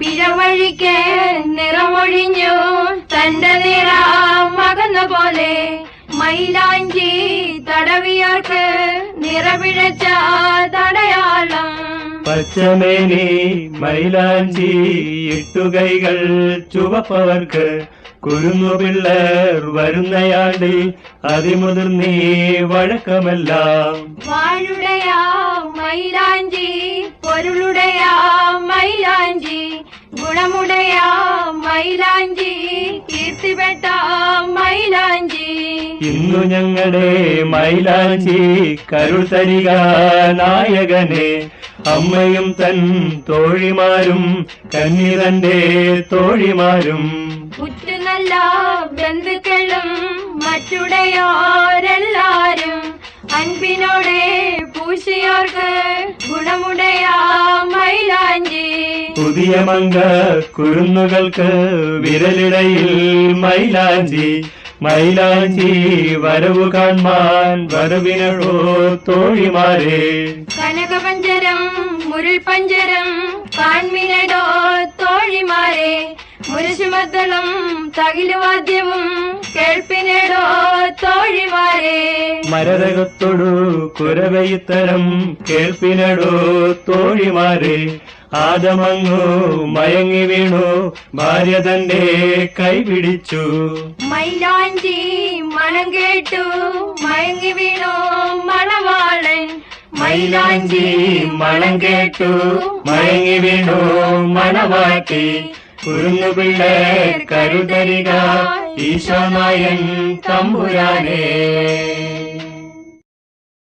പിഴവഴിക്ക് നിറമൊഴിഞ്ഞു തന്റെ നിറം മകന്ന പോലെ മൈലാഞ്ചി തടവിയാർക്ക് നിറപിഴച്ച തടയാളം. പച്ചമേനി മൈലാഞ്ചി ഇട്ടുകൈകൾ ചുവപ്പവർക്ക് കുരുന്നു പിള്ളേർ വരുന്നയാളിൽ അതിമുതിർന്നീ വഴക്കമെല്ലാം. വാഴുടയാ മൈലാഞ്ചി മൈലാഞ്ചി ഗുണമുടയാ മൈലാഞ്ചി കീർത്തിപ്പെട്ട മൈലാഞ്ചി. ഇന്നു ഞങ്ങളുടെ മൈലാഞ്ചി കരുസരിക തരിക നായകനെ അമ്മയും തൻ തോഴിമാരും കന്നിതന്റെ തോഴിമാരും. ഉറ്റുനല്ല ബന്ധുക്കളും മറ്റുടയോരെല്ലാരും അൻപിനോടെ പൂശിയോർക്ക് ഗുണമുടയാ പുതിയ മങ്ക കുരുന്നുകൾക്ക് വിരലിടയിൽ മൈലാഞ്ചി മൈലാഞ്ചി വരവു കാൺമാൻ വരവിനോ തോഴിമാരെ. കനകപഞ്ചരം മുരുൾപഞ്ചരം കാൺമിനടോ തോഴിമാരെ. മുരശുമദ്ദളം തകിലുവാദ്യവും കേൾപ്പിനടോ തോഴിമാരെ. മരതകത്തൊടു കുരവയിത്തരം കേൾപ്പിനടോ തോഴിമാരെ. ആദമങ്ങു മയങ്ങി വീണു. ഭാര്യ തന്റെ കൈപിടിച്ചു മൈലാഞ്ചി മണം കേട്ടു. മയങ്ങി വീണു മണവാളൻ. മൈലാഞ്ചി മണം കേട്ടു. മയങ്ങി വീണു മണവാട്ടി. കുരുന്നു പിള്ളേർ കരുതരിക. ഈശോനായൻ തമ്പുരാനേ.